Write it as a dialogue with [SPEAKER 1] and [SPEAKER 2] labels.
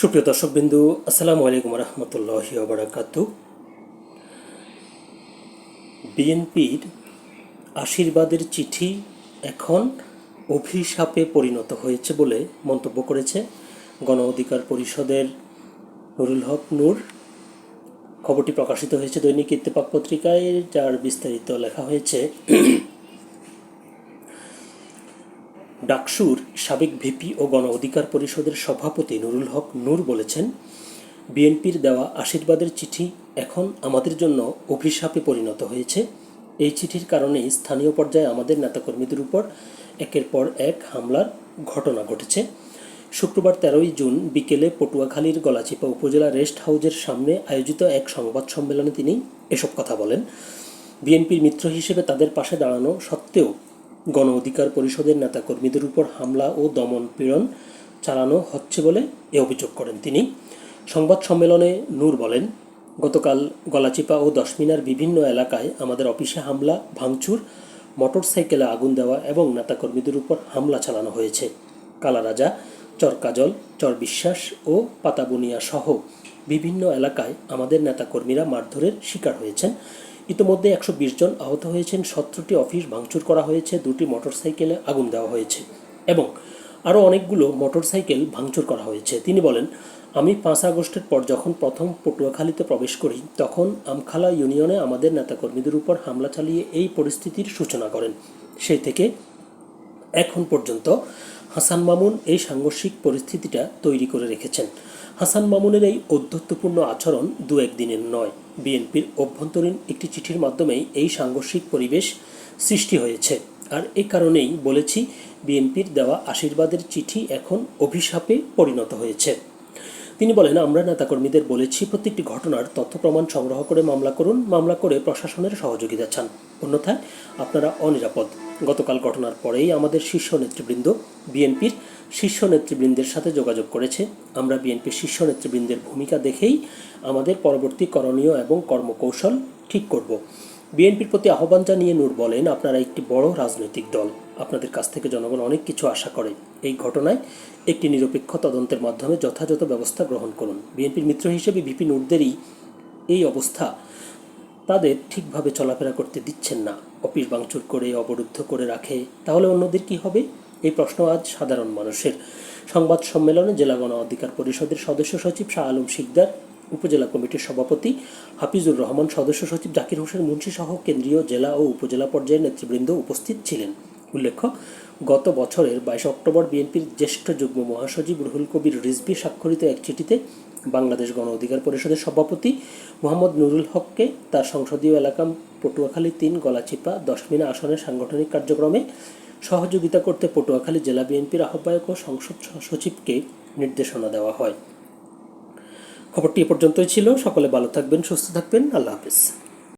[SPEAKER 1] সুপ্রিয় দর্শকবিন্দু, আসসালামু আলাইকুম রহমতুল্লাহি বারাকাতু। বিএনপির আশীর্বাদের চিঠি এখন অভিশাপে পরিণত হয়েছে বলে মন্তব্য করেছে গণ অধিকার পরিষদের নুরুল হক নূর। খবরটি প্রকাশিত হয়েছে দৈনিক ইত্তেফাক পত্রিকায়, যার বিস্তারিত লেখা হয়েছে ডাকসুর সাবেক ভিপি ও গণ অধিকার পরিষদের সভাপতি নুরুল হক নূর বলেছেন, বিএনপির দেওয়া আশীর্বাদের চিঠি এখন আমাদের জন্য অভিশাপে পরিণত হয়েছে। এই চিঠির কারণেই স্থানীয় পর্যায়ে আমাদের নেতাকর্মীদের উপর একের পর এক হামলার ঘটনা ঘটেছে। শুক্রবার তেরোই জুন বিকেলে পটুয়াখালীর গলাচিপা উপজেলা রেস্ট হাউজের সামনে আয়োজিত এক সংবাদ সম্মেলনে তিনি এসব কথা বলেন। বিএনপির মিত্র হিসেবে তাদের পাশে দাঁড়ানো সত্ত্বেও গণ অধিকার পরিষদের নেতাকর্মীদের উপর হামলা ও দমন পীড়ন চালানো হচ্ছে বলে এ অভিযোগ করেন তিনি। সংবাদ সম্মেলনে নূর বলেন, গতকাল গলাচিপা ও দশমিনার বিভিন্ন এলাকায় আমাদের অফিসে হামলা, ভাঙচুর, মোটরসাইকেলে আগুন দেওয়া এবং নেতাকর্মীদের উপর হামলা চালানো হয়েছে। কালারাজা, চরকাজল চর বিশ্বাস ও পাতাবুনিয়া সহ বিভিন্ন এলাকায় আমাদের নেতাকর্মীরা মারধরের শিকার হয়েছেন। ইতোমধ্যে একশো জন আহত হয়েছেন, সতেরোটি অফিস ভাঙচুর করা হয়েছে, দুটি মোটরসাইকেলে আগুন দেওয়া হয়েছে এবং আরও অনেকগুলো মোটরসাইকেল ভাঙচুর করা হয়েছে। তিনি বলেন, আমি পাঁচ আগস্টের পর যখন প্রথম পটুয়াখালীতে প্রবেশ করি, তখন আমখালা ইউনিয়নে আমাদের নেতাকর্মীদের উপর হামলা চালিয়ে এই পরিস্থিতির সূচনা করেন। সেই থেকে এখন পর্যন্ত হাসান মামুন এই সাংঘর্ষিক পরিস্থিতিটা তৈরি করে রেখেছেন। হাসান মামুনের এই ঔদ্ধত্যপূর্ণ আচরণ দু একদিনের নয়। বিএনপির অভ্যন্তরীণ একটি চিঠির মাধ্যমেই এই সাংঘর্ষিক পরিবেশ সৃষ্টি হয়েছে। আর এ কারণেই বলেছি, বিএনপির দেওয়া আশীর্বাদের চিঠি এখন অভিশাপে পরিণত হয়েছে। তিনি বলেন, আমরা নেতাকর্মীদের বলেছি, প্রত্যেকটি ঘটনার তথ্য প্রমাণ সংগ্রহ করে মামলা করুন, মামলা করে প্রশাসনের সহযোগিতা চান। অন্যথায় আপনারা অনিরাপদ। গতকাল ঘটনার পরেই আমাদের শীর্ষ নেতৃবৃন্দ বিএনপির শীর্ষ নেতৃবৃন্দের সাথে যোগাযোগ করেছে। আমরা বিএনপির শীর্ষ নেতৃবৃন্দের ভূমিকা দেখেই আমাদের পরবর্তী করণীয় এবং কর্মকৌশল ঠিক করব। বিএনপির প্রতি আহ্বান জানিয়ে নূর বলেন, আপনারা একটি বড় রাজনৈতিক দল। আপনাদের কাছ থেকে জনগণ অনেক কিছু আশা করে। এই ঘটনায় একটি নিরপেক্ষ তদন্তের মাধ্যমে যথাযথ ব্যবস্থা গ্রহণ করুন। বিএনপির মিত্র হিসেবে ভিপি নূরদেরই এই অবস্থা তাদের ঠিকভাবে চলাফেরা করতে দিচ্ছেন না। অফিস ভাঙচুর করে, অবরুদ্ধ করে রাখে, তাহলে অন্যদের কি হবে? এই প্রশ্ন আজ সাধারণ মানুষের। সংবাদ সম্মেলনে জেলা গণ অধিকার পরিষদের সদস্য সচিব শাহ আলম শিকদার, উপজেলা কমিটির সভাপতি হাফিজুর রহমান, সদস্য সচিব জাকির হোসেন মুন্সি সহ কেন্দ্রীয় জেলা ও উপজেলা পর্যায়ের নেতৃবৃন্দ উপস্থিত ছিলেন। উল্লেখ্য, গত বছরের বাইশ অক্টোবর বিএনপির জ্যেষ্ঠ যুগ্ম মহাসচিব রুহুল কবির রিজভি স্বাক্ষরিত এক চিঠিতে বাংলাদেশ গণ অধিকার পরিষদের সভাপতি মোহাম্মদ নুরুল হককে তার সংসদীয় এলাকা পটুয়াখালী তিন, গলাচিপা দশমিনা আসনের সাংগঠনিক কার্যক্রমে সহযোগিতা করতে পটুয়াখালী জেলা বিএনপির আহ্বায়ক ও সংসদ সচিবকে নির্দেশনা দেওয়া হয়। খবরটি এ পর্যন্তই ছিল। সকলে ভালো থাকবেন, সুস্থ থাকবেন। আল্লাহ হাফিজ।